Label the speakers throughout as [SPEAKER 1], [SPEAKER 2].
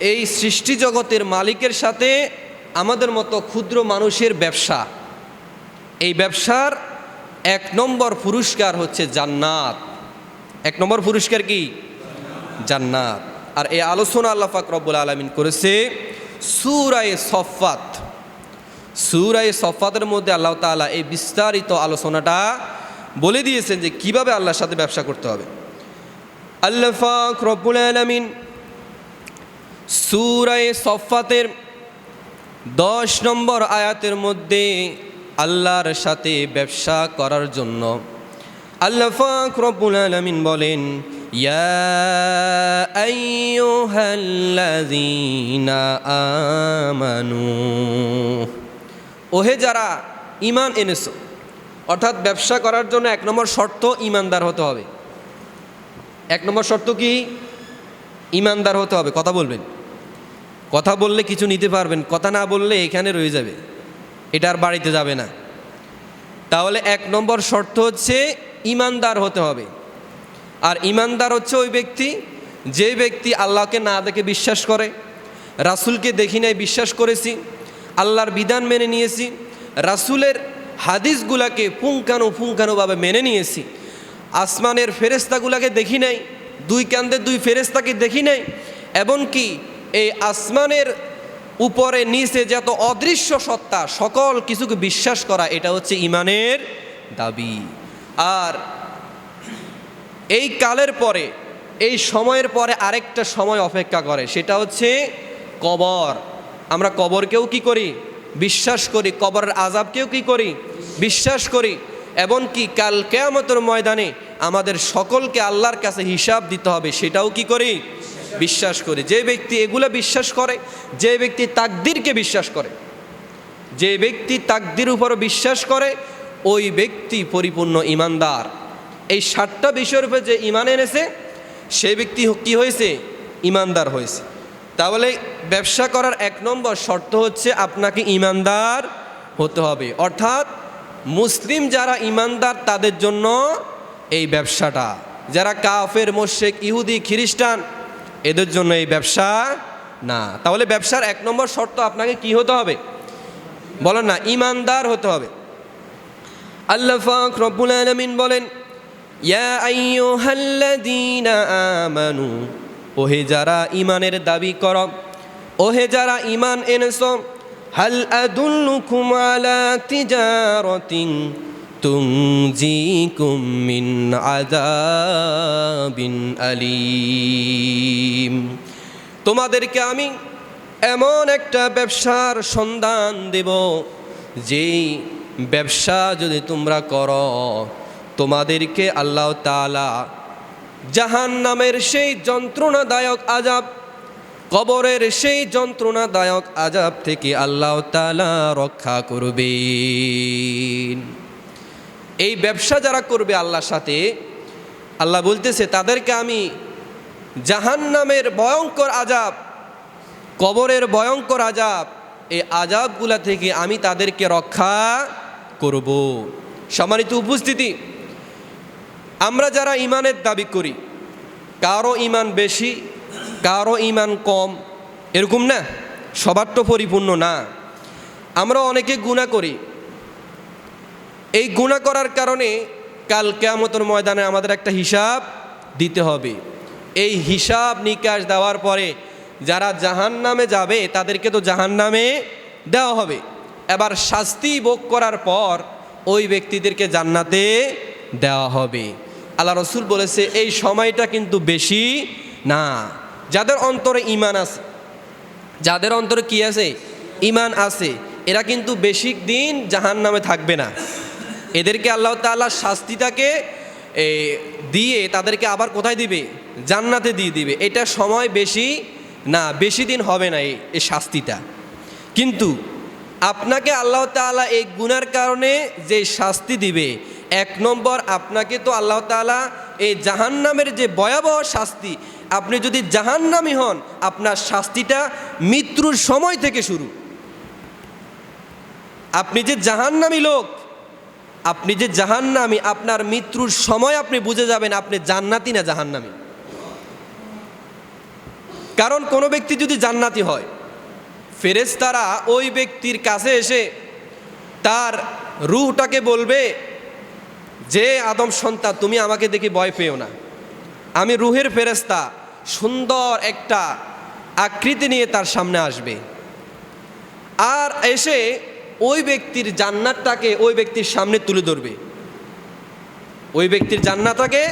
[SPEAKER 1] এই সৃষ্টি জগতের মালিকের সাথে আমাদের মতো ক্ষুদ্র মানুষের ব্যবসা। এই ব্যবসার এক নম্বর পুরস্কার হচ্ছে জান্নাত। এক নম্বর পুরস্কার কি? জান্নাত। আর এই আলোচনা আল্লাহ পাক রব্বুল আলমিন করেছে সুরায় সফাত সুরায় সফাতের মধ্যে আল্লাহ তাআলা এই বিস্তারিত আলোচনাটা বলে দিয়েছেন যে কীভাবে আল্লাহর সাথে ব্যবসা করতে হবে। আল্লাহ পাক রব্বুল আলমিন সুরায় সফাতের দশ নম্বর আয়াতের মধ্যে আল্লাহর সাথে ব্যবসা করার জন্য আল্লাহ ফাক রব্বুল আলামিন বলেন আমানু। ওহে যারা ঈমান এনেছ, অর্থাৎ ব্যবসা করার জন্য এক নম্বর শর্ত ঈমানদার হতে হবে। এক নম্বর শর্ত কি? ঈমানদার হতে হবে, কথা বলবেন। কথা বললে কিছু নিতে পারবেন, কথা না বললে এখানে রয়ে যাবে, এটা আর বাড়িতে যাবে না। তাহলে এক নম্বর শর্ত হচ্ছে ইমানদার হতে হবে। আর ইমানদার হচ্ছে ওই ব্যক্তি, যে ব্যক্তি আল্লাহকে না দেখে বিশ্বাস করে, রাসুলকে দেখি নাই বিশ্বাস করেছি, আল্লাহর বিধান মেনে নিয়েছি, রাসুলের হাদিসগুলাকে পুঙ্কানো পুঙ্কানোভাবে মেনে নিয়েছি, আসমানের ফেরেস্তাগুলাকে দেখি নাই, দুই কান্দের দুই ফেরেস্তাকে দেখি নাই, এমনকি এই আসমানের উপরে, নিচে যত অদৃশ্য সত্তা, সকল কিছুকে বিশ্বাস করা, এটা হচ্ছে ইমানের দাবি। আর এই কালের পরে, এই সময়ের পরে আরেকটা সময় অপেক্ষা করে, সেটা হচ্ছে কবর। আমরা কবরকেও কি করি? বিশ্বাস করি। কবরের আজাবকেও কি করি? বিশ্বাস করি। এমনকি কাল কেয়ামতের ময়দানে আমাদের সকলকে আল্লাহর কাছে হিসাব দিতে হবে, সেটাও কি করি? বিশ্বাস করি। যে ব্যক্তি এগুলো বিশ্বাস করে, যে ব্যক্তি তাকদিরকে বিশ্বাস করে, যে ব্যক্তি তাকদির উপর বিশ্বাস করে, ওই ব্যক্তি পরিপূর্ণ ইমানদার। এই সাতটা বিষয়ের উপর যে ইমান এনেছে সে ব্যক্তি কি হয়েছে? ইমানদার হয়েছে। তাহলে ব্যবসা করার এক নম্বর শর্ত হচ্ছে আপনাকে ইমানদার হতে হবে। অর্থাৎ মুসলিম যারা ইমানদার, তাদের জন্য এই ব্যবসাটা। যারা কাফের, মোশেক, ইহুদি, খ্রিস্টান এদের জন্য এই ব্যবসা না। তাহলে ব্যবসার এক নম্বর শর্ত আপনাকে কি হতে হবে? বলেন না, ইমানদার হতে হবে। আল্লাহ ফাক রব্বুল আলামিন বলেন আমানু, ওহে যারা ইমানের দাবি কর, ওহে যারা ইমান এনেছো, হাল আদুল্লুকুম আলা তিজারাতিন তুনজিকুম মিন আযাবিন আলীম। তোমাদেরকে আমি এমন একটা ব্যবসার সন্ধান দেব, যেই ব্যবসা যদি তোমরা করো, তোমাদেরকে আল্লাহ তালা জাহান নামের সেই যন্ত্রণাদায়ক আজাব কবরের সেই যন্ত্রণাদায়ক আজাব থেকে আল্লাহ তালা রক্ষা করবেন। এই ব্যবসা যারা করবে আল্লাহর সাথে, আল্লাহ বলতেছে, তাদেরকে আমি জাহান নামের ভয়ঙ্কর আজাব, কবরের ভয়ঙ্কর আজাব, এই আজাবগুলা থেকে আমি তাদেরকে রক্ষা করব। সম্মানিত উপস্থিতি, আমরা যারা ইমানের দাবি করি, কারও ইমান বেশি, কারও ইমান কম, এরকম না, সবার তো পরিপূর্ণ না। আমরা অনেকে গুণা করি এই গুণা করার কারণে কাল কেয়ামতর ময়দানে আমাদের একটা হিসাব দিতে হবে। এই হিসাব নিকাশ দেওয়ার পরে যারা জাহান নামে যাবে, তাদেরকে তো জাহান নামে দেওয়া হবে। এবার শাস্তি ভোগ করার পর ওই ব্যক্তিদেরকে জান্নাতে দেওয়া হবে। আল্লাহ রসুল বলেছে, এই সময়টা কিন্তু বেশি না। যাদের অন্তরে ইমান আছে, যাদের অন্তরে কি আছে? ইমান আছে। এরা কিন্তু বেশি দিন জাহান নামে থাকবে না। এদেরকে আল্লাহ তাল্লাহ শাস্তিটাকে দিয়ে তাদেরকে আবার কোথায় দিবে? জান্নাতে দিয়ে দিবে। এটা সময় বেশি না, বেশি দিন হবে না এই শাস্তিটা। কিন্তু আপনাকে আল্লাহ তাআলা এই গুনার কারণে যে শাস্তি দিবে, এক নম্বর আপনাকে তো আল্লাহ তাআলা এই জাহান্নামের যে ভয়াবহ শাস্তি, আপনি যদি জাহান্নামি হন, আপনার শাস্তিটা মৃত্যুর সময় থেকে শুরু। আপনি যে জাহান্নামি লোক আপনি যে জাহান্নামি, আপনার মৃত্যুর সময় আপনি বুঝে যাবেন আপনি জান্নাতি না জাহান্নামি। কারণ কোনো ব্যক্তি যদি জান্নাতি হয়, ফেরেশতারা ওই ব্যক্তির কাছে এসে তার রুহটাকে বলবে, যে আদম সন্তান, তুমি আমাকে দেখে ভয় পেও না। আমি রুহের ফেরেস্তা সুন্দর একটা আকৃতি নিয়ে তার সামনে আসবে। আর এসে ওই ব্যক্তির জান্নাতটাকে ওই ব্যক্তির সামনে তুলে ধরবে। ওই ব্যক্তির জান্নাতটাকে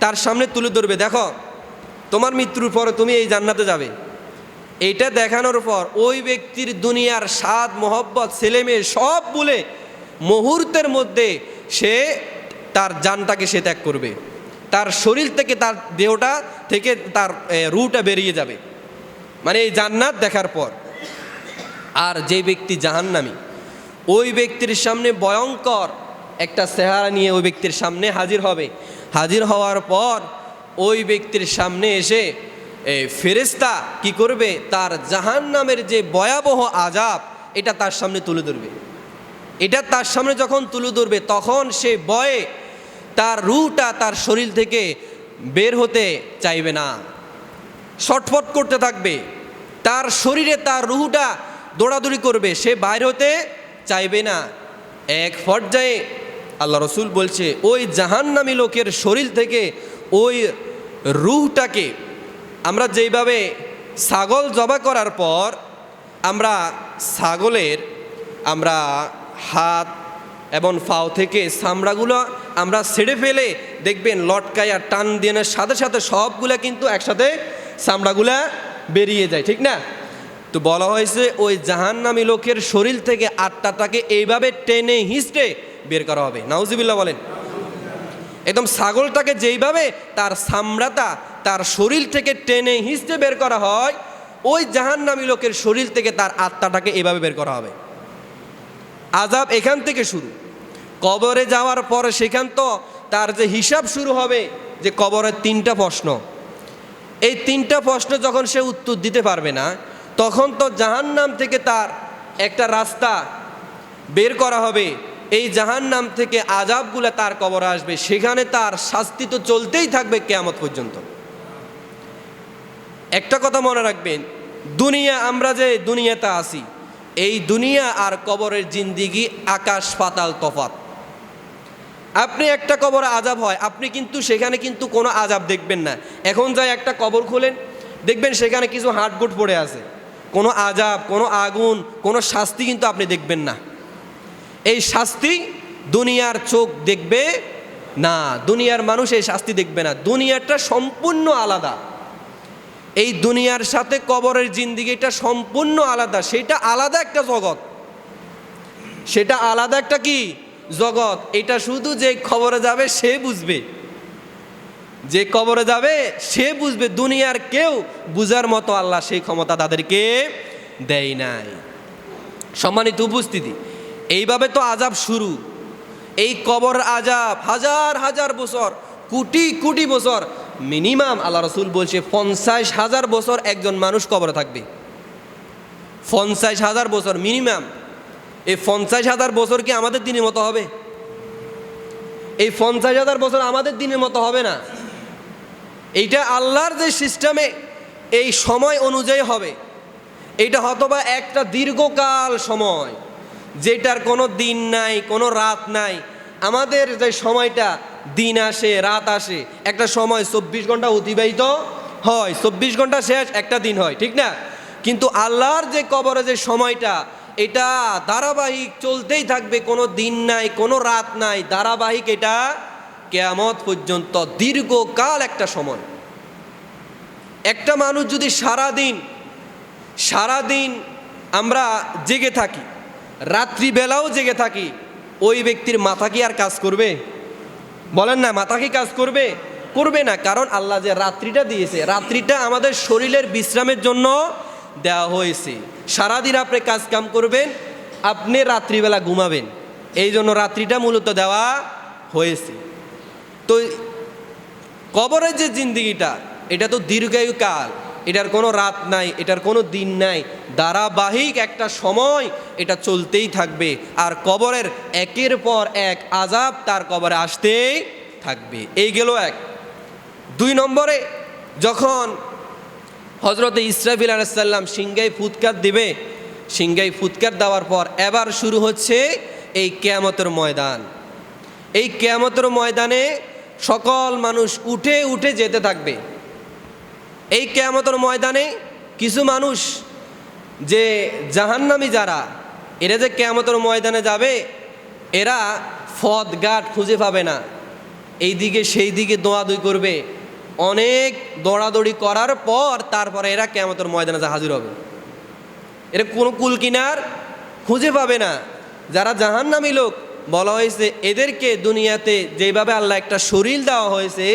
[SPEAKER 1] তার সামনে তুলে ধরবে। দেখো, তোমার মৃত্যুর পরে তুমি এই জান্নাতে যাবে। এইটা দেখানোর পর ওই ব্যক্তির দুনিয়ার স্বাদ, মোহব্বত ছেলে মেয়ে সব বলে মুহূর্তের মধ্যে সে তার জানটাকে সে ত্যাগ করবে। তার শরীর থেকে তার দেহটা থেকে তার রুটা বেরিয়ে যাবে। মানে এই জান্নাত দেখার পর। আর যে ব্যক্তি জাহান্নামী ওই ব্যক্তির সামনে ভয়ঙ্কর একটা চেহারা নিয়ে ওই ব্যক্তির সামনে হাজির হবে। হাজির হওয়ার পর ওই ব্যক্তির সামনে এসে এই ফেরেস্তা কি করবে? তার জাহান্নামের যে ভয়াবহ আজাব এটা তার সামনে তুলে ধরবে। এটা তার সামনে যখন তুলে ধরবে, তখন সে বয়ে তার রুটা তার শরীর থেকে বের হতে চাইবে না। ছটফট করতে থাকবে। তার শরীরে তার রুহুটা দৌড়াদৌড়ি করবে। সে বাইর হতে চাইবে না। এক পর্যায়ে আল্লাহ রসুল বলছে, ওই জাহান্নামী লোকের শরীর থেকে ওই রুহটাকে আমরা যেইভাবে ছাগল জবা করার পর আমরা ছাগলের আমরা হাত এবং ফাও থেকে চামড়াগুলো আমরা ছেড়ে ফেলে দেখবেন লটকায়া টান দেওয়ার সাথে সাথে সবগুলা কিন্তু একসাথে চামড়াগুলা বেরিয়ে যায়, ঠিক না? তো বলা হয়েছে ওই জাহান্নামী লোকের শরীর থেকে আত্মাটাকে এইভাবে টেনে হিঁচড়ে বের করা হবে। নাউজিবিল্লাহ বলেন। একদম ছাগলটাকে যেইভাবে তার চামড়াটা তার শরীর থেকে টেনে হিঁচড়ে বের করা হয়, ওই জাহান্নামী লোকের শরীর থেকে তার আত্মাটাকে এভাবে বের করা হবে। আজাব এখান থেকে শুরু। কবরে যাওয়ার পরে সেখান তো তার যে হিসাব শুরু হবে যে কবরের তিনটা প্রশ্ন। এই তিনটা প্রশ্ন যখন সে উত্তর দিতে পারবে না তখন তো জাহান্নাম থেকে তার একটা রাস্তা বের করা হবে। এই জাহান্নাম থেকে আজাবগুলো তার কবর আসবে। সেখানে তার শাস্তি তো চলতেই থাকবে কেয়ামত পর্যন্ত। একটা কথা মনে রাখবেন, দুনিয়া আমরা যে দুনিয়াতে আসি এই দুনিয়া আর কবরের জিন্দিগি আকাশ, পাতাল তফাত আপনি একটা কবরে আজাব হয়, আপনি কিন্তু সেখানে কিন্তু কোনো আজাব দেখবেন না। এখন যাই একটা কবর খোলেন, দেখবেন সেখানে কিছু হাটগুট পড়ে আছে। কোনো আজাব কোনো আগুন, কোনো শাস্তি কিন্তু আপনি দেখবেন না। এই শাস্তি দুনিয়ার চোখ দেখবে না, দুনিয়ার মানুষ এই শাস্তি দেখবে না। দুনিয়াটা সম্পূর্ণ আলাদা। এই দুনিয়ার সাথে কবরের জিন্দিগিটা সম্পূর্ণ আলাদা। সেটা আলাদা একটা জগৎ। সেটা আলাদা একটা কি? জগৎ। এটা শুধু যে খবরে যাবে সে বুঝবে। যে কবরে যাবে, সে বুঝবে দুনিয়ার কেউ বুঝার মতো আল্লাহ সেই ক্ষমতা তাদেরকে দেয় নাই। সম্মানিত উপস্থিতি, এইভাবে তো আজাব শুরু। এই কবর আজাব হাজার হাজার বছর, কোটি কোটি বছর, মিনিমাম আল্লাহ রসুল বলছে পঞ্চাশ হাজার বছর একজন মানুষ কবরে থাকবে। পঞ্চাশ হাজার বছর মিনিমাম। এই পঞ্চাশ হাজার বছর কি আমাদের দিনের মতো হবে? এই পঞ্চাশ হাজার বছর আমাদের দিনের মতো হবে না? এইটা আল্লাহর যে সিস্টেমে এই সময় অনুযায়ী হবে। এইটা হয়তোবা একটা দীর্ঘকাল সময়, যেটার কোনো দিন নাই, কোনো রাত নাই। আমাদের যে সময়টা, দিন আসে, রাত আসে, একটা সময় চব্বিশ ঘণ্টা অতিবাহিত হয়, চব্বিশ ঘণ্টা শেষ, একটা দিন হয়, ঠিক না? কিন্তু আল্লাহর যে কবরে যে সময়টা, এটা ধারাবাহিক চলতেই থাকবে, কোনো দিন নাই, কোনো রাত নাই, ধারাবাহিক এটা কেয়ামত পর্যন্ত দীর্ঘকাল একটা সময়। একটা মানুষ যদি সারা দিন সারা দিন আমরা জেগে থাকি, রাত্রিবেলাও জেগে থাকি, ওই ব্যক্তির মাথা কি আর কাজ করবে? বলেন না, মাথা কি কাজ করবে? করবে না, কারণ আল্লাহ যে রাত্রিটা দিয়েছে, রাত্রিটা আমাদের শরীরের বিশ্রামের জন্য দেওয়া হয়েছে। সারাদিন আপনি কাজ কাম করবেন, আপনি রাত্রিবেলা ঘুমাবেন। এই জন্য রাত্রিটা মূলত দেওয়া হয়েছে। তো কবরের যে জিন্দিগিটা, এটা তো দীর্ঘায়ু কাল। এটার কোনো রাত নাই, এটার কোনো দিন নাই। ধারাবাহিক একটা সময় এটা চলতেই থাকবে। আর কবরের একের পর এক আজাব তার কবরে আসতেই থাকবে। এই গেল এক। দুই নম্বরে, যখন হজরতে ইসরাফিল আলাইসাল্লাম সিংগাই ফুৎকার দিবে সিংগাই ফুৎকার দেওয়ার পর এবার শুরু হচ্ছে এই কেয়ামতের ময়দান। এই কেয়ামতের ময়দানে সকল মানুষ উঠে উঠে যেতে থাকবে। এই কেয়ামতের ময়দানে কিছু মানুষ যে জাহান্নামি যারা, এরা যে কেয়ামতের ময়দানে যাবে, এরা ফদ গাট খুঁজে পাবে না। এই দিকে, সেই দিকে দোয়াদুই করবে। অনেক দৌড়াদৌড়ি করার পর তারপরে এরা কেয়ামতের ময়দানে যা হাজির হবে। এরা কোনো কুল কিনার খুঁজে পাবে না। যারা জাহান্নামী লোক বলা হয়েছে, এদেরকে দুনিয়াতে যেভাবে আল্লাহ একটা শরীর দেওয়া হয়েছে,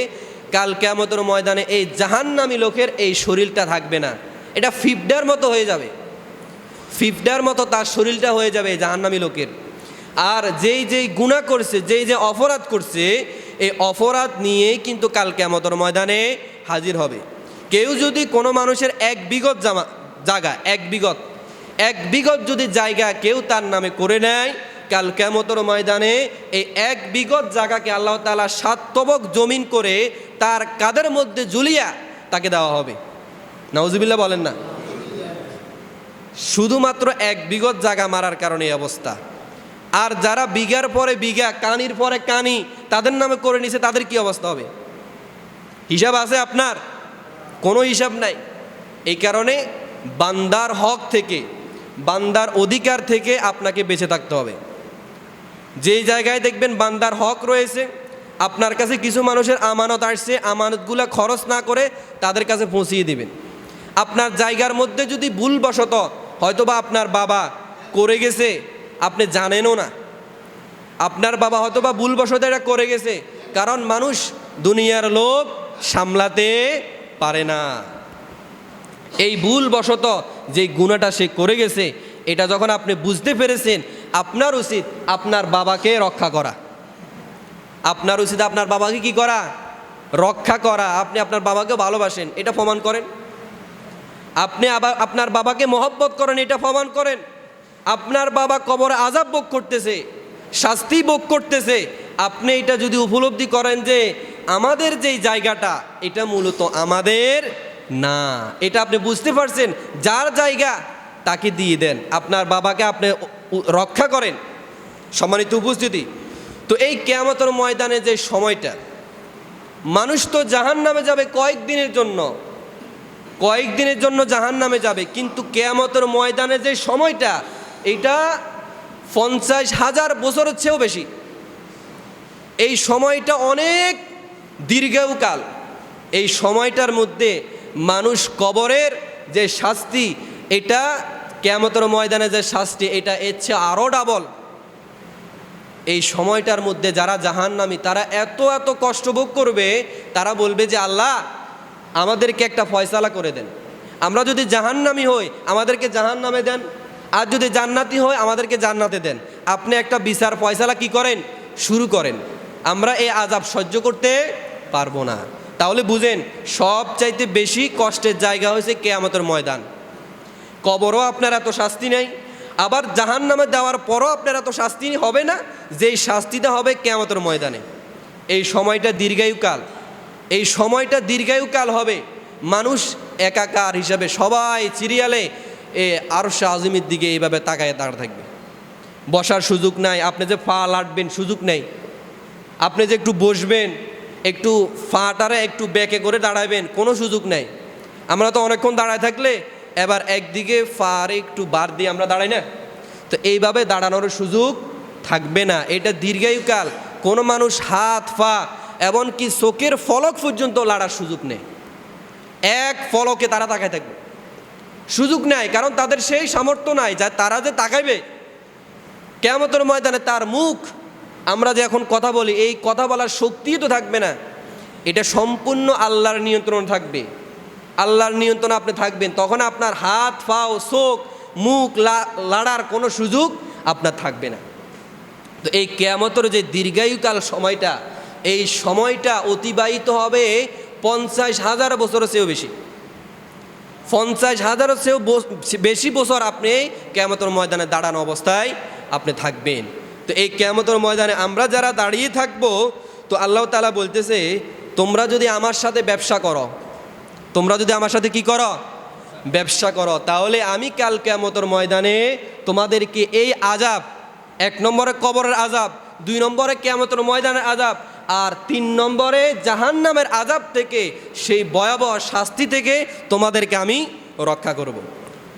[SPEAKER 1] কাল কেয়ামতের ময়দানে এই জাহান্নামী লোকের এই শরীরটা থাকবে না। এটা ফিফডার মতো হয়ে যাবে। ফিফডার মতো তার শরীরটা হয়ে যাবে জাহান্নামী লোকের। আর যেই যেই গুণা করছে, যেই যে অপরাধ করছে, এই অপরাধ নিয়েই কিন্তু কাল কেয়ামতের ময়দানে হাজির হবে। কেউ যদি কোনো মানুষের এক বিগত জামা জায়গা, এক বিগত এক বিগত যদি জায়গা কেউ তার নামে করে নেয় কাল কেমতর ময়দানে এই এক বিগত জায়গাকে আল্লাহ তালা সাত তবক জমিন করে তার কাদের মধ্যে জুলিয়া তাকে দেওয়া হবে? নাউজিবিল্লা বলেন না। শুধুমাত্র এক বিগত জায়গা মারার কারণে এই অবস্থা। আর যারা বিঘার পরে বিঘা, কানির পরে কানি, তাদের নামে করে নিছে, তাদের কি অবস্থা হবে? হিসাব আছে আপনার? কোনো হিসাব নাই। এই কারণে বান্দার হক থেকে, বান্দার অধিকার থেকে আপনাকে বেঁচে থাকতে হবে। যেই জায়গায় দেখবেন বান্দার হক রয়েছে, আপনার কাছে কিছু মানুষের আমানত আসছে, আমানতগুলো খরচ না করে তাদের কাছে পৌঁছিয়ে দিবেন। আপনার জায়গার মধ্যে যদি ভুলবশত হয়তোবা আপনার বাবা করে গেছে, আপনি জানেনও না। আপনার বাবা হয়তোবা ভুলবশত এটা করে গেছে, কারণ মানুষ দুনিয়ার লোভ সামলাতে পারে না। এই ভুলবশত যে গুণাটা সে করে গেছে, এটা যখন আপনি বুঝতে পেরেছেন আপনার উচিত আপনার বাবাকে রক্ষা করা। আপনার উচিত আপনার বাবাকে কি করা? রক্ষা করা। আপনি আপনার বাবাকে ভালোবাসেন, এটা প্রমাণ করেন। আপনি আবার আপনার বাবাকে মহব্বত করেন, এটা প্রমাণ করেন। আপনার বাবা কবরে আজাব ভোগ করতেছে, শাস্তি ভোগ করতেছে। আপনি এটা যদি উপলব্ধি করেন যে আমাদের যেই জায়গাটা, এটা মূলত আমাদের না। এটা আপনি বুঝতে পারছেন, যার জায়গা তাকে দিয়ে দেন। আপনার বাবাকে আপনি রক্ষা করেন। সম্মানিত উপস্থিতি। তো এই কেয়ামতের ময়দানে যে সময়টা, মানুষ তো জাহান নামে যাবে কয়েকদিনের জন্য। কয়েকদিনের জন্য জাহান নামে যাবে, কিন্তু কেয়ামতের ময়দানে যে সময়টা, এটা পঞ্চাশ হাজার বছরের চেয়েও বেশি। এই সময়টা অনেক দীর্ঘকাল। এই সময়টার মধ্যে মানুষ কবরের যে শাস্তি এটা কেয়ামতের ময়দানে যে শাস্তি, এটা এর চেয়ে আরও ডাবল এই সময়টার মধ্যে যারা জাহান্নামী, তারা এত এত কষ্ট ভোগ করবে, তারা বলবে যে, আল্লাহ, আমাদেরকে একটা ফয়সালা করে দেন। আমরা যদি জাহান্নামী হই, আমাদেরকে জাহান্নামে দেন। আর যদি জান্নাতি হয় আমাদেরকে জান্নাতে দেন। আপনি একটা বিচার ফয়সালা কি করেন? শুরু করেন। আমরা এই আজাব সহ্য করতে পারব না। তাহলে বুঝেন, সবচাইতে বেশি কষ্টের জায়গা হয়েছে কেয়ামতের ময়দান। কবরও আপনার এত শাস্তি নেই। আবার জাহান নামে দেওয়ার পরও আপনার এত শাস্তি হবে না, যেই শাস্তিটা হবে কেয়ামতের ময়দানে। এই সময়টা দীর্ঘায়ুকাল এই সময়টা দীর্ঘায়ুকাল হবে। মানুষ একাকার হিসাবে সবাই সিরিয়ালে এ আরও আজিমের দিকে এইভাবে তাকায় দাঁড়া থাকবে। বসার সুযোগ নাই, আপনি যে পা লাটবেন সুযোগ নেই। আপনি যে একটু বসবেন, একটু ফাটারে একটু ব্যাকে করে দাঁড়াবেন, কোনো সুযোগ নেই। আমরা তো অনেকক্ষণ দাঁড়ায় থাকলে এবার একদিকে ফারে একটু বার দিয়ে আমরা দাঁড়াই না? তো এইভাবে দাঁড়ানোর সুযোগ থাকবে না। এটা দীর্ঘায়ুকাল। কোনো মানুষ হাত ফা এমনকি চোখের ফলক পর্যন্ত লাড়ার সুযোগ নেই। এক ফলকে তারা তাকায় থাকবে। সুযোগ নেয় কারণ তাদের সেই সামর্থ্য নাই যা তারা যে তাকাইবে। কেমতের ময়দানে তার মুখ, আমরা যে এখন কথা বলি, এই কথা বলার শক্তিই তো থাকবে না। এটা সম্পূর্ণ আল্লাহর নিয়ন্ত্রণ থাকবে। আল্লাহর নিয়ন্ত্রণ আপনি থাকবেন, তখন আপনার হাত পাও চোখ, মুখ লাড়ার কোনো সুযোগ আপনার থাকবে না। তো এই কেয়ামতের যে দীর্ঘায়ুকাল সময়টা, এই সময়টা অতিবাহিত হবে পঞ্চাশ হাজার বছরের চেয়েও বেশি। পঞ্চাশ হাজারের চেয়েও বেশি বছর আপনি কেয়ামতের ময়দানে দাঁড়ানো অবস্থায় আপনি থাকবেন। তো এই কেয়ামতের ময়দানে আমরা যারা দাঁড়িয়ে থাকব, তো আল্লাহ তালা বলতেছে, তোমরা যদি আমার সাথে ব্যবসা করো তোমরা যদি আমার সাথে কি করো? ব্যবসা করো। তাহলে আমি কাল কেমতর ময়দানে তোমাদেরকে এই আজাব এক নম্বরে কবরের আজাব দুই নম্বরে কেমতর ময়দানের আজাব আর তিন নম্বরে জাহান্নামের আজাব থেকে, সেই ভয়াবহ শাস্তি থেকে তোমাদেরকে আমি রক্ষা করব।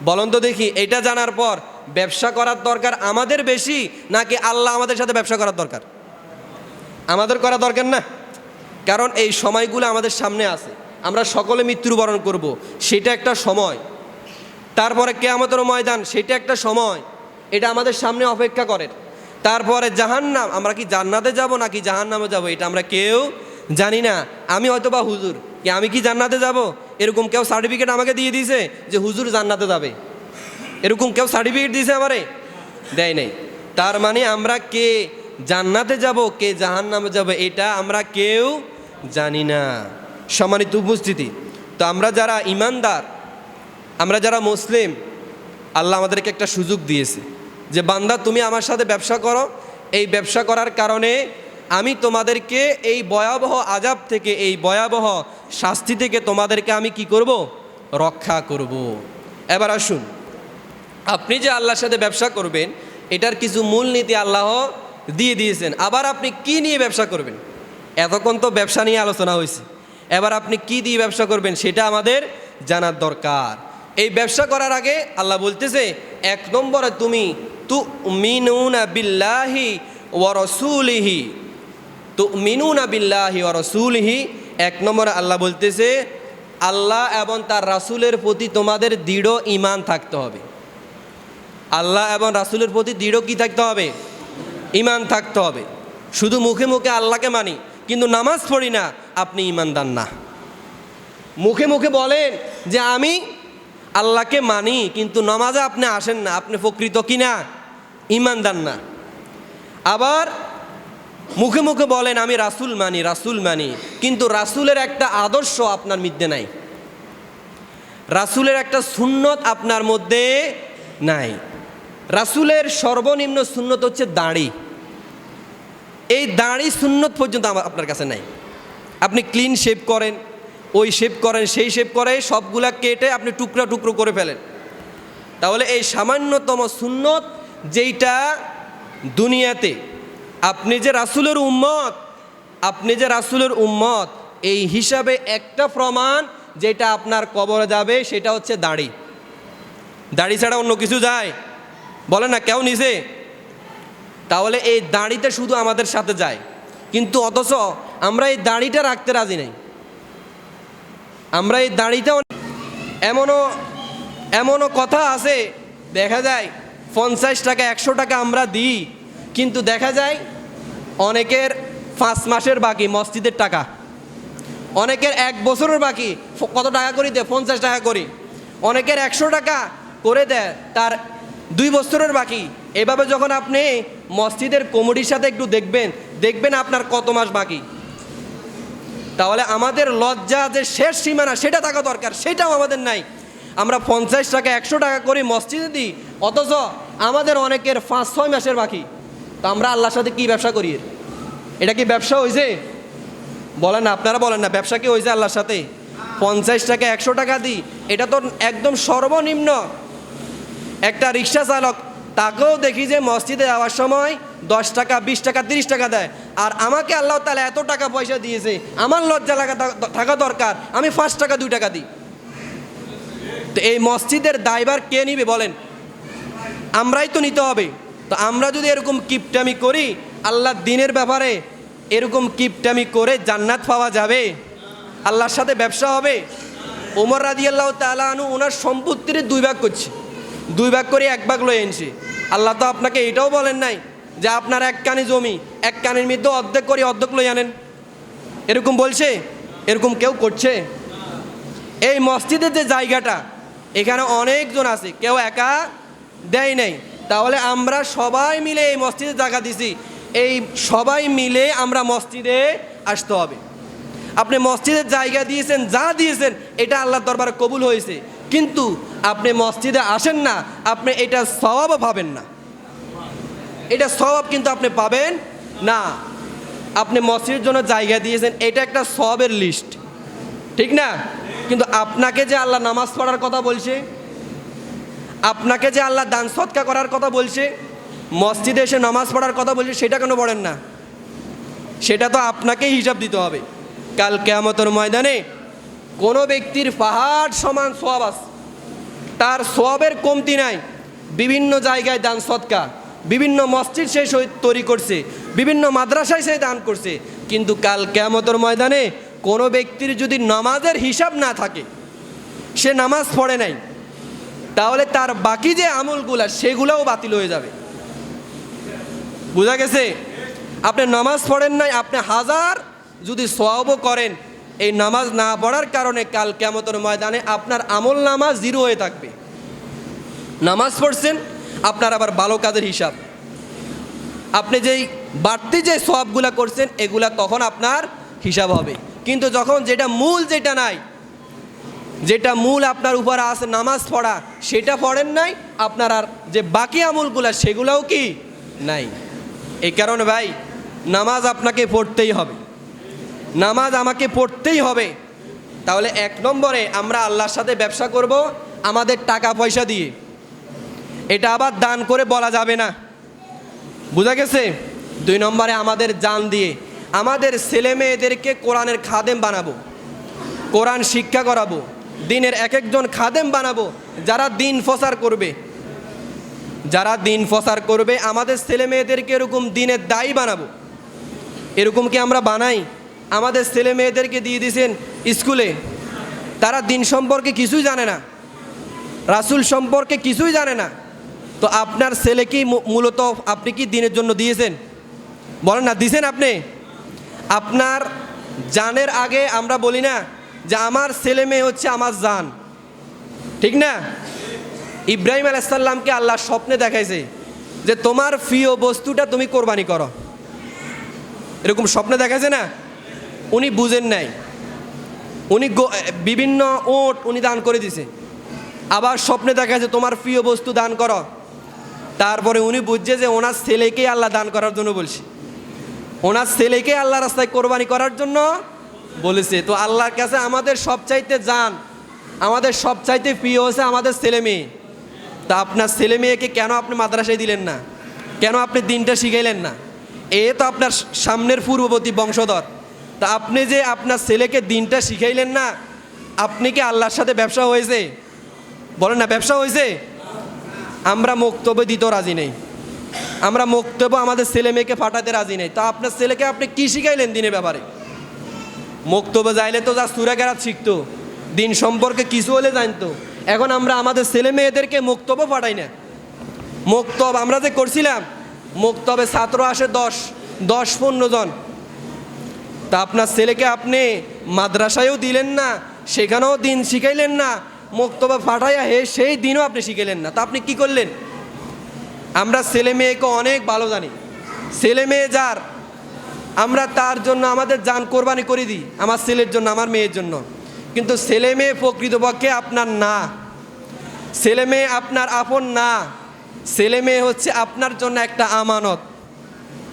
[SPEAKER 1] বলুন তো দেখি, এটা জানার পর ব্যবসা করার দরকার আমাদের বেশি, নাকি আল্লাহ আমাদের সাথে ব্যবসা করার দরকার? আমাদের করা দরকার না? কারণ এই সময়গুলো আমাদের সামনে আছে। আমরা সকলে মৃত্যুবরণ করব। সেটা একটা সময়। তারপরে কেয়ামতের ময়দান, সেটা একটা সময়। এটা আমাদের সামনে অপেক্ষা করে তারপরে জাহান্নাম, আমরা কি জান্নাতে যাব নাকি জাহান্নামে যাব, এটা আমরা কেউ জানি না। আমি হয়তো বা হুজুর, কি আমি কি জান্নাতে যাব? এরকম কেউ সার্টিফিকেট আমাকে দিয়ে দিয়েছে যে হুজুর জান্নাতে যাবে। এরকম কেউ সার্টিফিকেট দিয়েছে আমারে? দেয় নাই। তার মানে আমরা কে জান্নাতে যাব, কে জাহান্নামে যাব, এটা আমরা কেউ জানি না। সম্মানিত উপস্থিতি। তো আমরা যারা ইমানদার, আমরা যারা মুসলিম, আল্লাহ আমাদেরকে একটা সুযোগ দিয়েছে যে, বান্দা, তুমি আমার সাথে ব্যবসা করো। এই ব্যবসা করার কারণে আমি তোমাদেরকে এই ভয়াবহ আজাব থেকে, এই ভয়াবহ শাস্তি থেকে তোমাদেরকে আমি কি করব? রক্ষা করব। এবার আসুন। আপনি যে আল্লাহর সাথে ব্যবসা করবেন, এটার কিছু মূলনীতি আল্লাহ দিয়ে দিয়েছেন। আবার আপনি কি নিয়ে ব্যবসা করবেন? এতক্ষণ তো ব্যবসা নিয়ে আলোচনা হয়েছে। এবার আপনি কি দিয়ে ব্যবসা করবেন সেটা আমাদের জানার দরকার। এই ব্যবসা করার আগে আল্লাহ বলতেছে, এক নম্বরে তুমি তু মিনুনা বিল্লাহি ওয়ারসুলিহি তো মিনুনা বিল্লাহি ওয়ারসুলিহি এক নম্বরে আল্লাহ বলতেছে, আল্লাহ এবং তার রাসূলের প্রতি তোমাদের দৃঢ় ঈমান থাকতে হবে। আল্লাহ এবং রাসূলের প্রতি দৃঢ় কি থাকতে হবে? ইমান থাকতে হবে। শুধু মুখে মুখে আল্লাহকে মানি, কিন্তু নামাজ পড়ি না আপনি না। মুখে মুখে বলেন যে আমি আল্লাহকে মানি, কিন্তু নামাজে আপনি আসেন না, আপনি প্রকৃত কি না ইমানদার না। আবার মুখে মুখে বলেন, আমি রাসূল মানি রাসূল মানি, কিন্তু রাসূলের একটা আদর্শ আপনার মধ্যে নাই। রাসূলের একটা সুন্নত আপনার মধ্যে নাই। রাসূলের সর্বনিম্ন সুন্নত হচ্ছে দাড়ি। এই দাড়ি সুন্নত পর্যন্ত আপনার কাছে নাই। আপনি ক্লিন শেভ করেন, ওই শেভ করেন, সেই শেপ করে সবগুলা কেটে আপনি টুকরা টুকরো করে ফেলেন। তাহলে এই সামান্যতম সুন্নত যেইটা দুনিয়াতে, আপনি যে রাসুলের উম্মত, আপনি যে রাসুলের উম্মত, এই হিসাবে একটা প্রমাণ যেটা আপনার কবরে যাবে সেটা হচ্ছে দাড়ি। দাড়ি ছাড়া অন্য কিছু যায়? বলে না, কেউ নিছে তাহলে এই দাড়িটা শুধু আমাদের সাথে যায়। কিন্তু অথচ আমরা এই দাড়িটা রাখতে রাজি নেই। আমরা এই দাড়িটা এমনও এমনও কথা আছে, দেখা যায় পঞ্চাশ টাকা, একশো টাকা আমরা দিই, কিন্তু দেখা যায় অনেকের পাঁচ মাসের বাকি মসজিদের টাকা। অনেকের এক বছরের বাকি কত টাকা করি দেয় পঞ্চাশ টাকা করি। অনেকের একশো টাকা করে দেয় তার দুই বছরের বাকি। এভাবে যখন আপনি মসজিদের কমিটির সাথে একটু দেখবেন দেখবেন আপনার কত মাস বাকি। তাহলে আমাদের লজ্জা যে শেষ সীমানা, সেটা থাকা দরকার, সেটাও আমাদের নাই। আমরা পঞ্চাশ টাকা, একশো টাকা করে মসজিদে দিই, অথচ আমাদের অনেকের পাঁচ, ছয় মাসের বাকি। তো আমরা আল্লাহর সাথে কি ব্যবসা করি? এটা কি ব্যবসা হয়েছে বলেন না, আপনারা বলেন না, ব্যবসা কি হয়েছে আল্লাহর সাথে? পঞ্চাশ টাকা, একশো টাকা দিই, এটা তো একদম সর্বনিম্ন। একটা রিক্সা চালক তাকেও দেখি যে মসজিদে যাওয়ার সময় দশ টাকা, বিশ টাকা, তিরিশ টাকা দেয়। আর আমাকে আল্লাহ তালা এত টাকা পয়সা দিয়েছে, আমার লজ্জা লাগা থাকা দরকার, আমি পাঁচ টাকা, দুই টাকা দিই। তো এই মসজিদের দায়ভার কে নিবে বলেন? আমরাই তো নিতে হবে। তো আমরা যদি এরকম কিপটামি করি আল্লাহ দিনের ব্যাপারে এরকম কিপটামি করে জান্নাত পাওয়া যাবে? আল্লাহর সাথে ব্যবসা হবে? ওমর রাজি আল্লাহ তালানু ওনার সম্পত্তির দুই ভাগ করছে। দুই ভাগ করে এক ভাগ লয়ে এনেছে আল্লাহ তো আপনাকে এটাও বলেন নাই যে আপনার এক কানি জমি, এক কানের মধ্যে অর্ধেক করে অর্ধেক লই আনেন। এরকম বলছে? এরকম কেউ করছে? এই মসজিদের যে জায়গাটা, এখানে অনেকজন আছে, কেউ একা দেয় নাই। তাহলে আমরা সবাই মিলে এই মসজিদে জায়গা দিছি। এই সবাই মিলে আমরা মসজিদে আসতে হবে। আপনি মসজিদের জায়গা দিয়েছেন, যা দিয়েছেন, এটা আল্লাহর দরবারে কবুল হয়েছে। কিন্তু আপনি মসজিদে আসেন না, আপনি এটা স্বভাবও পাবেন না। এটা স্বভাব কিন্তু আপনি পাবেন না। আপনি মসজিদের জন্য জায়গা দিয়েছেন, এটা একটা সবের লিস্ট ঠিক না? কিন্তু আপনাকে যে আল্লাহ নামাজ পড়ার কথা বলছে, আপনাকে যে আল্লাহ দান সৎকা করার কথা বলছে, মসজিদে এসে নামাজ পড়ার কথা বলছে, সেটা কেন পড়েন না? সেটা তো আপনাকেই হিসাব দিতে হবে। কাল কেয়ামতের ময়দানে কোনো ব্যক্তির পাহাড় সমান সোয়াব আছে। তার সোয়াবের কমতি নাই। বিভিন্ন জায়গায় দান সৎকা বিভিন্ন মসজিদ সে তৈরি করছে। বিভিন্ন মাদ্রাসায় সে দান করছে। কিন্তু কাল কেয়ামতের ময়দানে কোনো ব্যক্তির যদি নামাজের হিসাব না থাকে, সে নামাজ পড়ে নাই, তাহলে তার বাকি যে আমলগুলা, সেগুলাও বাতিল হয়ে যাবে। বোঝা গেছে? আপনি নামাজ পড়েন নাই, আপনি হাজার যদি সোয়াবও করেন এই নামাজ না পড়ার কারণে কাল কেমতর ময়দানে আপনার আমল নামাজ জিরো হয়ে থাকবে। নামাজ পড়ছেন, আপনার আবার ভালো কাজের হিসাব। আপনি যেই বাড়তি যে সোয়াবগুলা করছেন, এগুলা তখন আপনার হিসাব হবে। কিন্তু যখন যেটা মূল যেটা নাই, যেটা মূল আপনার উপর আছে নামাজ পড়া, সেটা পড়েন নাই, আপনার আর যে বাকি আমলগুলা, সেগুলাও কি নাই? এই কারণে ভাই, নামাজ আপনাকে পড়তেই হবে। নামাজ আমাকে পড়তেই হবে। তাহলে এক নম্বরে আমরা আল্লাহর সাথে ব্যবসা করব আমাদের টাকা পয়সা দিয়ে। এটা আবার দান করে বলা যাবে না। বোঝা গেছে? দুই নম্বরে আমাদের জান দিয়ে আমাদের ছেলে মেয়েদেরকে কোরআনের খাদেম বানাবো। কোরআন শিক্ষা করাবো। দিনের এক একজন খাদেম বানাবো যারা দিন ফসার করবে। যারা দিন ফসার করবে আমাদের ছেলে মেয়েদেরকে এরকম দিনের দায়ী বানাবো। এরকম কি আমরা বানাই? আমাদের ছেলে মেয়েদেরকে দিয়ে দিয়েছেন স্কুলে। তারা দিন সম্পর্কে কিছুই জানে না। রাসুল সম্পর্কে কিছুই জানে না। তো আপনার ছেলে কি মূলত আপনি কি দিনের জন্য দিয়েছেন? বলেন না দিয়েছেন আপনি? আপনার জানের আগে আমরা বলি না যে আমার ছেলে মেয়ে হচ্ছে আমার জান। ঠিক না? ইব্রাহিম আলাইসাল্লামকে আল্লাহ স্বপ্নে দেখাইছে যে তোমার প্রিয় বস্তুটা তুমি কোরবানি করো। এরকম স্বপ্নে দেখাইছে না? উনি বুঝেন নাই। উনি বিভিন্ন ওট উনি দান করে দিছে। আবার স্বপ্নে দেখাইছে তোমার প্রিয় বস্তু দান করো। তারপরে উনি বুঝছে যে ওনার ছেলেকে আল্লাহ দান করার জন্য বলছে। ওনার ছেলেকে আল্লাহ রাস্তায় কোরবানি করার জন্য বলেছে। তো আল্লাহর কাছে আমাদের সবচাইতে যান আমাদের সবচাইতে প্রিয় হচ্ছে আমাদের ছেলে মেয়ে। তা আপনার ছেলে মেয়েকে কেন আপনি মাদ্রাসায় দিলেন না? কেন আপনি দিনটা শিখাইলেন না? এ তো আপনার সামনের পূর্ববর্তী বংশধর। তা আপনি যে আপনার ছেলেকে দিনটা শিখাইলেন না, আপনি কি আল্লাহর সাথে ব্যবসা হয়েছে? বলেন না, ব্যবসা হয়েছে? আমরা বক্তব্য দিতেও রাজি নেই। আমরা বক্তব্য আমাদের ছেলে মেয়েকে ফাটাতে রাজি নেই। তা আপনার ছেলেকে আপনি কি শিখাইলেন দিনের ব্যাপারে? বক্তব্য যাইলে তো যা সুরাকেরাত শিখতো, দিন সম্পর্কে কিছু হলে জানতো। এখন আমরা আমাদের ছেলে মেয়েদেরকে বক্তব্য ফাটাই না। মুক্তব আমরা যে করছিলাম, মুক্তবে ছাত্র আসে দশ দশ পনেরো জন। তা আপনার ছেলেকে আপনি মাদ্রাসায়ও দিলেন না, সেখানেও দিন শিখাইলেন না, মুক্তবা ফাটাইয়া হে সেই দিনও আপনি শিখাইলেন না। তা আপনি কি করলেন? আমরা ছেলে মেয়েকে অনেক ভালো জানি। ছেলে মেয়ে যার, আমরা তার জন্য আমাদের যান কোরবানি করে দিই, আমার ছেলের জন্য, আমার মেয়ের জন্য। কিন্তু ছেলে মেয়ে প্রকৃতপক্ষে আপনার না। ছেলে মেয়ে আপনার আপন না। ছেলে মেয়ে হচ্ছে আপনার জন্য একটা আমানত।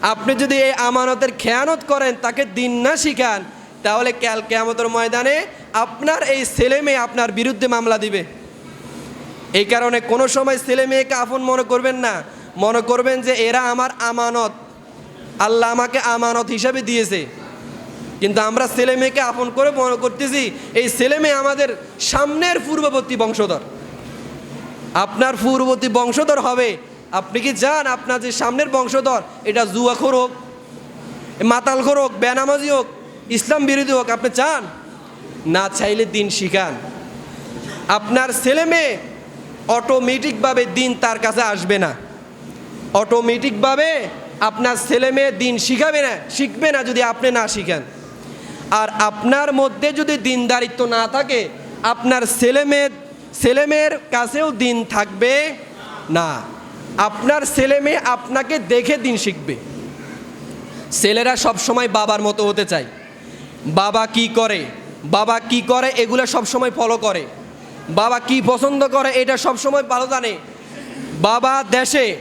[SPEAKER 1] আপনি যদি এই আমানতের খেয়ানত করেন, তাকে দিন না শিখান, তাহলে ক্যাল কেয়ামতের ময়দানে আপনার এই ছেলে মেয়ে আপনার বিরুদ্ধে মামলা দিবে। এই কারণে কোনো সময় ছেলে মেয়েকে আপন মনে করবেন না। মনে করবেন যে এরা আমার আমানত। আল্লাহ আমাকে আমানত হিসাবে দিয়েছে। কিন্তু আমরা ছেলে মেয়েকে আপন করে মনে করতেছি, এই ছেলে মেয়ে আমাদের সামনের পূর্ববর্তী বংশধর। আপনার পূর্ববর্তী বংশধর হবে আপনি কি যান আপনার যে সামনের বংশধর, এটা জুয়াখোর হোক, মাতালখোর হোক, বেনামাজি হোক, ইসলাম বিরোধী হোক, আপনি চান? না চাইলে দিন শিখান। আপনার ছেলে মেয়ে অটোমেটিকভাবে দিন তার কাছে আসবে না। অটোমেটিকভাবে আপনার ছেলে মেয়ে দিন শিখাবে না, শিখবে না যদি আপনি না শিখান। আর আপনার মধ্যে যদি দিনদারিত্ব না থাকে, আপনার ছেলে মেয়ে, ছেলে মেয়ের কাছেও দিন থাকবে না। আপনার ছেলে মেয়ে আপনাকে দেখে দিন শিখবে। ছেলেরা সব সময় বাবার মতো হতে চায়। বাবা কি করে? বাবা কি করে? এগুলো সব সময় ফলো করে। বাবা কি পছন্দ করে? এটা সব সময় ভালো জানে। বাবা দেশে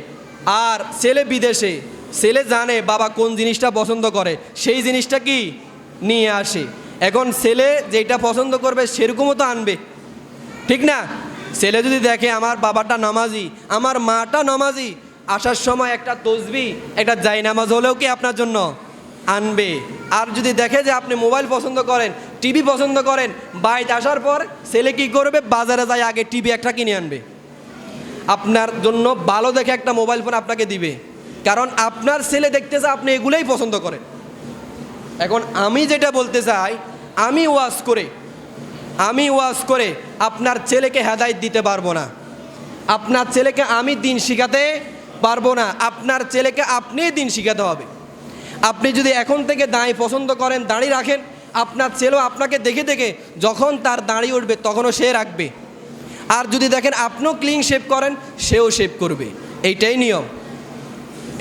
[SPEAKER 1] আর ছেলে বিদেশে। ছেলে জানে বাবা কোন জিনিসটা পছন্দ করে। সেই জিনিসটা কি? নিয়ে আসে। এখন ছেলে যেটা পছন্দ করবে সেরকমও তো আনবে। ঠিক না? ছেলে যদি দেখে আমার বাবাটা নামাজি, আমার মাটা নামাজি, আসার সময় একটা তসবি, একটা জাই নামাজ হলেও কি আপনার জন্য? আনবে। আর যদি দেখে যে আপনি মোবাইল পছন্দ করেন, টিভি পছন্দ করেন, বাড়িতে আসার পর ছেলে কি করবে? বাজারে যায়, আগে টিভি একটা কিনে আনবে। আপনার জন্য ভালো দেখে একটা মোবাইল ফোন আপনাকে দিবে। কারণ আপনার ছেলে দেখতেছে আপনি এগুলোই পছন্দ করেন। এখন আমি যেটা বলতে চাই, আমি ওয়াজ করে আমি ওয়াজ করে আপনার ছেলেকে হেদায়ত দিতে পারব না। আপনার ছেলেকে আমি দিন শিখাতে পারব না। আপনার ছেলেকে আপনিই দিন শিখাতে হবে। আপনি যদি এখন থেকে দাঁড়ি পছন্দ করেন দাঁড়ি রাখেন, আপনার ছেলেও আপনাকে দেখে দেখে যখন তার দাঁড়ি উঠবে তখনও সে রাখবে। আর যদি দেখেন আপনিও ক্লিন শেপ করেন, সেও শেপ করবে। এইটাই নিয়ম।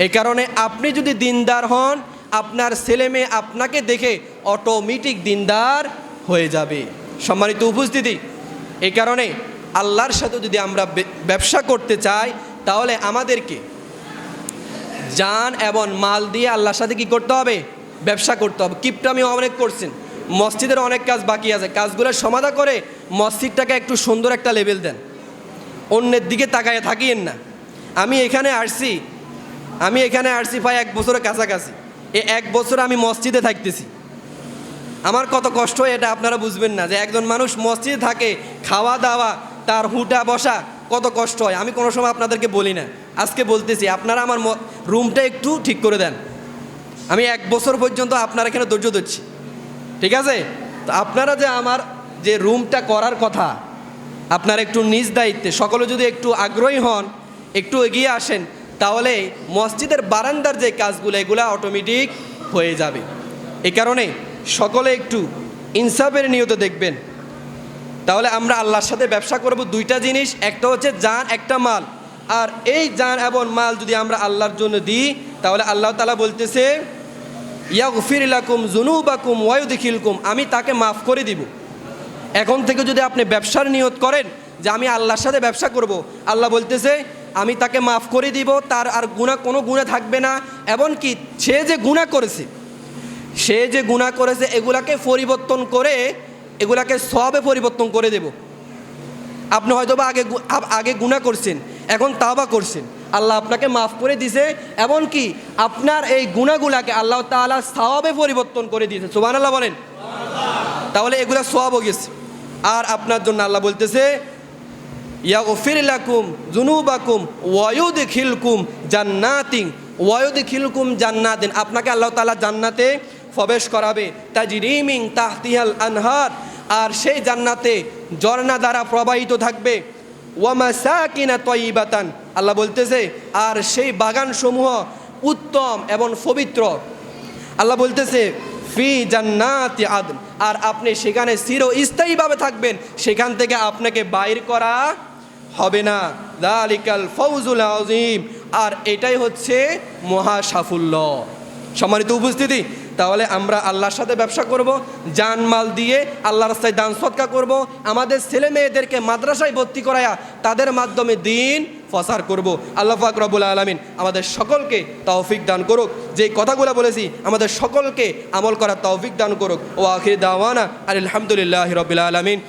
[SPEAKER 1] এই কারণে আপনি যদি দিনদার হন, আপনার ছেলে মেয়ে আপনাকে দেখে অটোমেটিক দিনদার হয়ে যাবে। সম্মানিত উপস্থিতি এই কারণে আল্লাহর সাথে যদি আমরা ব্যবসা করতে চাই, তাহলে আমাদেরকে জান এবং মাল দিয়ে আল্লাহর সাথে কি করতে হবে? ব্যবসা করতে হবে। কিপটামি অনেক করছেন মসজিদের অনেক কাজ বাকি আছে। কাজগুলোর সমাধা করে মসজিদটাকে একটু সুন্দর একটা লেভেল দেন। অন্যের দিকে তাকায় থাকিয়েন না। আমি এখানে আসছি, আমি এখানে আসছি প্রায় এক বছরের কাছাকাছি। এ এক বছর আমি মসজিদে থাকতেছি। আমার কত কষ্ট, এটা আপনারা বুঝবেন না যে একজন মানুষ মসজিদে থাকে, খাওয়া দাওয়া, তার হুটা বসা, কত কষ্ট হয়। আমি কোনো সময় আপনাদেরকে বলি না। আজকে বলতেছি, আপনারা আমার রুমটা একটু ঠিক করে দেন। আমি এক বছর পর্যন্ত আপনার এখানে ধৈর্য ধরছি। ঠিক আছে? তো আপনারা যে আমার যে রুমটা করার কথা, আপনার একটু নিজ দায়িত্বে, সকলে যদি একটু আগ্রহী হন, একটু এগিয়ে আসেন, তাহলে মসজিদের বারান্দার যে কাজগুলো, এগুলো অটোমেটিক হয়ে যাবে। এই কারণে সকলে একটু ইনসাফের নিয়ত দেখবেন। তাহলে আমরা আল্লাহর সাথে ব্যবসা করব দুইটা জিনিস, একটা হচ্ছে জান, একটা মাল। আর এই জান এবং মাল যদি আমরা আল্লাহর জন্য দিই, তাহলে আল্লাহ তালা বলতেছে, ইয়াগফির লাকুম জুনুবাকুম ওয়ায়ুদিখিলকুম আমি তাকে মাফ করে দিব। এখন থেকে যদি আপনি ব্যবসার নিয়ত করেন যে আমি আল্লাহর সাথে ব্যবসা করব, আল্লাহ বলতেছে, আমি তাকে মাফ করে দিব, তার আর গুণা কোনো গুণা থাকবে না। এমনকি সে যে গুণা করেছে সে যে গুণা করেছে, এগুলাকে পরিবর্তন করে, এগুলাকে সবে পরিবর্তন করে দেব। আপনি হয়তো বা আগে আগে গুণা করছেন, এখন তাওবা করছেন। আল্লাহ আপনাকে মাফ করে দিছে, এমনকি আপনার এই গুণাগুলাকে আল্লাহ তাআলা সওয়াবে পরিবর্তন করে দিয়েছে। সুবহান আল্লাহ বলেন। তাহলে এগুলা হয়ে গেছে। আর আপনার জন্য আল্লাহ বলতেছে, ইয়াগফির লাকুম জুনুবাকুম জান্নাতিং জান্নাতিন। ওয়ায়ুদখিলকুম জান্নাতিন। আপনাকে আল্লাহ তাআলা জান্নাতে প্রবেশ করাবে। তাজরিমিং তাহতিহাল আনহার, আর সেই জান্নাতে ঝর্ণা দ্বারা প্রবাহিত থাকবে। ওয়ামাসাকিনা তয়িবাতান, আল্লাহ বলতেছে, আর সেই বাগানসমূহ উত্তম এবং পবিত্র। আল্লাহ বলতেছে, ফি জান্নাতি আদন, আর আপনি সেখানে চির স্থায়ীভাবে থাকবেন, সেখান থেকে আপনাকে বাইর করা হবে না। দালিকাল ফৌজুল আজিম আর এটাই হচ্ছে মহা সাফল্য। সম্মানিত উপস্থিতি তাহলে আমরা আল্লাহর সাথে ব্যবসা করব, জানমাল দিয়ে আল্লাহ রাস্তায় দান সৎকা করব, আমাদের ছেলে মেয়েদেরকে মাদ্রাসায় ভর্তি করায়া তাদের মাধ্যমে দিন ফসার করব। আল্লাহ পাক রবুল আলমিন আমাদের সকলকে তৌফিক দান করুক। যে কথাগুলো বলেছি, আমাদের সকলকে আমল করার তৌফিক দান করুক। ও আখির দাওয়ানা আলহামদুলিল্লাহ রবিল আলমিন।